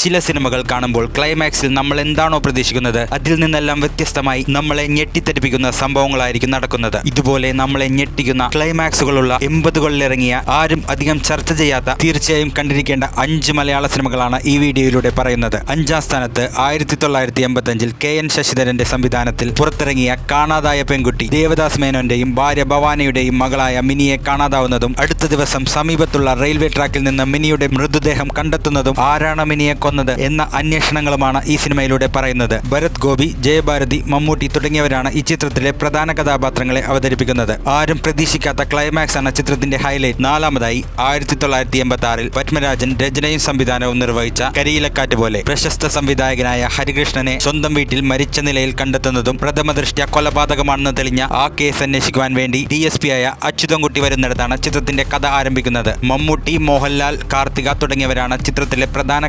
ചില സിനിമകൾ കാണുമ്പോൾ ക്ലൈമാക്സിൽ നമ്മൾ എന്താണോ പ്രതീക്ഷിക്കുന്നത് അതിൽ നിന്നെല്ലാം വ്യത്യസ്തമായി നമ്മളെ ഞെട്ടിത്തെരിപ്പിക്കുന്ന സംഭവങ്ങളായിരിക്കും നടക്കുന്നത്. ഇതുപോലെ നമ്മളെ ഞെട്ടിക്കുന്ന ക്ലൈമാക്സുകളുള്ള എൺപതുകളിലിറങ്ങിയ ആരും അധികം ചർച്ച ചെയ്യാത്ത തീർച്ചയായും കണ്ടിരിക്കേണ്ട അഞ്ച് മലയാള സിനിമകളാണ് ഈ വീഡിയോയിലൂടെ പറയുന്നത്. അഞ്ചാം സ്ഥാനത്ത് ആയിരത്തി തൊള്ളായിരത്തി കെ എൻ ശശിധരന്റെ സംവിധാനത്തിൽ പുറത്തിറങ്ങിയ കാണാതായ പെൺകുട്ടി ദേവദാസ് മേനോന്റെയും ഭാര്യ ഭവാനിയുടെയും മകളായ മിനിയെ കാണാതാവുന്നതും അടുത്ത ദിവസം സമീപത്തുള്ള റെയിൽവേ ട്രാക്കിൽ നിന്ന് മിനിയുടെ മൃതദേഹം കണ്ടെത്തുന്നതും ആരാണ് മിനിയെ കൊന്നത് എന്ന അന്വേഷണങ്ങളുമാണ് ഈ സിനിമയിലൂടെ പറയുന്നത്. ഭരത് ഗോപി ജയഭാരതി മമ്മൂട്ടി തുടങ്ങിയവരാണ് ഈ ചിത്രത്തിലെ പ്രധാന കഥാപാത്രങ്ങളെ അവതരിപ്പിക്കുന്നത്. ആരും പ്രതീക്ഷിക്കാത്ത ക്ലൈമാക്സ് ആണ് ചിത്രത്തിന്റെ ഹൈലൈറ്റ് നാലാമതായി ആയിരത്തി തൊള്ളായിരത്തി എൺപത്തി ആറിൽ പത്മരാജൻ രചനയും സംവിധാനവും നിർവഹിച്ച കരിയിലക്കാറ്റ് പോലെ പ്രശസ്ത സംവിധായകനായ ഹരികൃഷ്ണനെ സ്വന്തം വീട്ടിൽ മരിച്ച നിലയിൽ കണ്ടെത്തുന്നതും പ്രഥമ ദൃഷ്ട്യ കൊലപാതകമാണെന്ന് തെളിഞ്ഞ ആ കേസ് അന്വേഷിക്കുവാൻ വേണ്ടി ഡി എസ് പി ആയ അച്യുതൻകുട്ടി വരുന്നിടത്താണ് ചിത്രത്തിന്റെ കഥ ആരംഭിക്കുന്നത്. മമ്മൂട്ടി മോഹൻലാൽ കാർത്തിക തുടങ്ങിയവരാണ് ചിത്രത്തിലെ പ്രധാന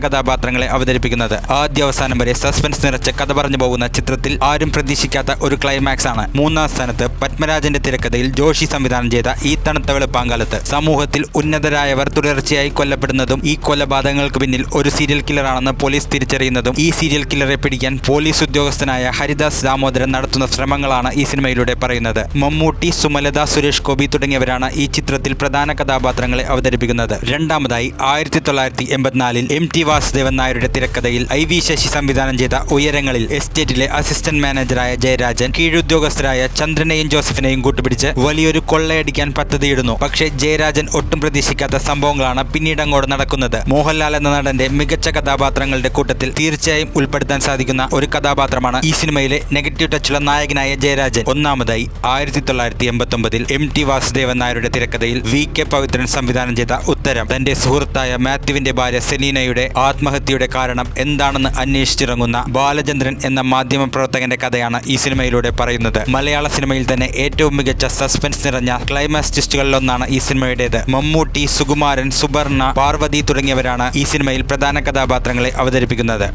കഥാപാത്രങ്ങളെ അവതരിപ്പിക്കുന്നത്. ആദ്യ അവസാനം വരെ സസ്പെൻസ് നിറച്ച കഥ പറഞ്ഞു പോകുന്ന ചിത്രത്തിൽ ആരും പ്രതീക്ഷിക്കാത്ത ഒരു ക്ലൈമാക്സ് ആണ്. മൂന്നാം സ്ഥാനത്ത് പത്മരാജന്റെ തിരക്കഥയിൽ ജോഷി സംവിധാനം ചെയ്ത ഈ തണുത്ത വെളുപ്പാങ്കാലത്ത് സമൂഹത്തിൽ ഉന്നതരായവർ തുടർച്ചയായി കൊല്ലപ്പെടുന്നതും ഈ കൊലപാതകങ്ങൾക്ക് പിന്നിൽ ഒരു സീരിയൽ കില്ലറാണെന്ന് പോലീസ് തിരിച്ചറിയുന്നതും ഈ സീരിയൽ കില്ലറെ പിടിക്കാൻ പോലീസ് ഉദ്യോഗസ്ഥനായ ഹരിദാസ് ദാമോദരൻ നടത്തുന്ന ശ്രമങ്ങളാണ് ഈ സിനിമയിലൂടെ പറയുന്നത്. മമ്മൂട്ടി സുമലത സുരേഷ് ഗോപി തുടങ്ങിയവരാണ് ഈ ചിത്രത്തിൽ പ്രധാന കഥാപാത്രങ്ങളെ അവതരിപ്പിക്കുന്നത്. രണ്ടാമതായി ആയിരത്തി തൊള്ളായിരത്തി എൺപത്തിനാലിൽ എം ടി വാസുദേവൻ നായരുടെ തിരക്കഥയിൽ ഐ വി ശശി സംവിധാനം ചെയ്ത ഉയരങ്ങളിൽ എസ്റ്റേറ്റിലെ അസിസ്റ്റന്റ് മാനേജറായ ജയരാജൻ കീഴുദ്യോഗസ്ഥരായ ചന്ദ്രനെയും ജോസഫിനെയും കൂട്ടുപിടിച്ച് വലിയൊരു കൊള്ളയടിക്കാൻ പദ്ധതിയിടുന്നു. പക്ഷേ ജയരാജൻ ഒട്ടും പ്രതീക്ഷിക്കാത്ത സംഭവങ്ങളാണ് പിന്നീട് അങ്ങോട്ട് നടക്കുന്നത്. മോഹൻലാൽ എന്ന നടന്റെ മികച്ച കഥാപാത്രങ്ങളുടെ കൂട്ടത്തിൽ തീർച്ചയായും ഉൾപ്പെടുത്താൻ സാധിക്കുന്ന ഒരു കഥാപാത്രമാണ് ഈ സിനിമയിലെ നെഗറ്റീവ് ടച്ചുള്ള നായകനായ ജയരാജൻ. ഒന്നാമതായി ആയിരത്തി തൊള്ളായിരത്തി എൺപത്തി ഒമ്പതിൽ എം ടി വാസുദേവൻ നായരുടെ തിരക്കഥയിൽ വി കെ പവിത്രൻ സംവിധാനം ചെയ്ത ഉത്തരം. തന്റെ സുഹൃത്തായ മാത്യുവിന്റെ ഭാര്യ സെലീനയുടെ ആത്മഹത്യയുടെ കാരണം എന്താണെന്ന് അന്വേഷിച്ചിറങ്ങുന്ന ബാലചന്ദ്രൻ എന്ന മാധ്യമ പ്രവർത്തകന്റെ കഥയാണ് ഈ സിനിമയിലൂടെ പറയുന്നത്. മലയാള സിനിമയിൽ തന്നെ ഏറ്റവും മികച്ച സസ്പെൻസ് നിറഞ്ഞ ക്ലൈമാക്സ് ട്വിസ്റ്റുകളിലൊന്നാണ് ഈ സിനിമയുടേത്. മമ്മൂട്ടി സുകുമാരൻ സുബർണ പാർവതി തുടങ്ങിയവരാണ് ഈ സിനിമയിൽ പ്രധാന കഥാപാത്രങ്ങളെ അവതരിപ്പിക്കുന്നത്.